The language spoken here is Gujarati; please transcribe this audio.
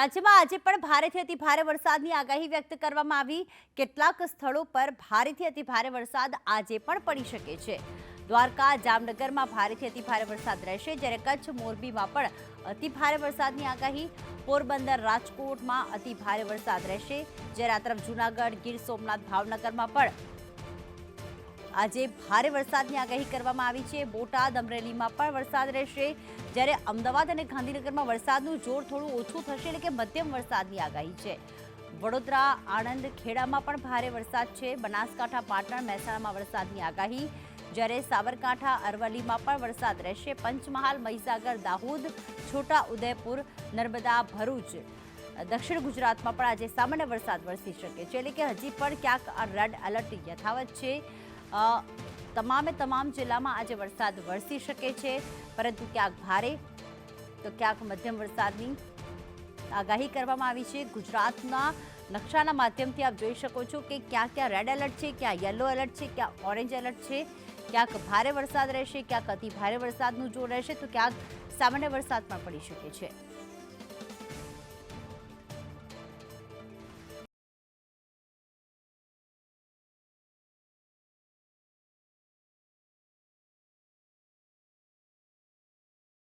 રાજ્યમાં આજે પણ ભારેથી અતિ ભારે વરસાદની આગાહી વ્યક્ત કરવામાં આવી. કેટલાક સ્થળો પર ભારેથી અતિ ભારે વરસાદ આજે પણ પડી શકે છે. દ્વારકા, જામનગરમાં ભારેથી અતિ ભારે વરસાદ રહેશે, જ્યારે કચ્છ, મોરબીમાં પણ અતિ ભારે વરસાદની આગાહી. પોરબંદર, રાજકોટમાં અતિ ભારે વરસાદ રહેશે. જ્યારે આ તરફ જૂનાગઢ, ગીર સોમનાથ, ભાવનગરમાં પણ આજે ભારે વરસાદની આગાહી કરવામાં આવી છે. બોટાદ, અમરેલીમાં પણ વરસાદ રહેશે. જ્યારે અમદાવાદ અને ગાંધીનગરમાં વરસાદનું જોર થોડું ઓછું થશે, એટલે કે મધ્યમ વરસાદની આગાહી છે. વડોદરા, આણંદ, ખેડામાં પણ ભારે વરસાદ છે. બનાસકાંઠા, પાટણ, મહેસાણામાં વરસાદની આગાહી. જ્યારે સાબરકાંઠા, અરવલ્લીમાં પણ વરસાદ રહેશે. પંચમહાલ, મહીસાગર, દાહોદ, છોટા ઉદયપુર, નર્મદા, ભરૂચ, દક્ષિણ ગુજરાતમાં પણ આજે સામાન્ય વરસાદ વરસી શકે છે. એટલે કે હજી પણ ક્યાંક આ રેડ એલર્ટ યથાવત છે. તમામે તમામ જિલ્લામાં આજે વરસાદ વરસી શકે છે, પરંતુ ક્યાંક ભારે, તો ક્યાંક મધ્યમ વરસાદની આગાહી કરવામાં આવી છે. ગુજરાતના નકશાના માધ્યમથી આપ જોઈ શકો છો કે ક્યાં ક્યાં રેડ એલર્ટ છે, ક્યાં યલો એલર્ટ છે, ક્યાં ઓરેન્જ એલર્ટ છે. ક્યાંક ભારે વરસાદ રહેશે, ક્યાંક અતિ ભારે વરસાદનું જોર રહેશે, તો ક્યાંક સામાન્ય વરસાદ પણ પડી શકે છે.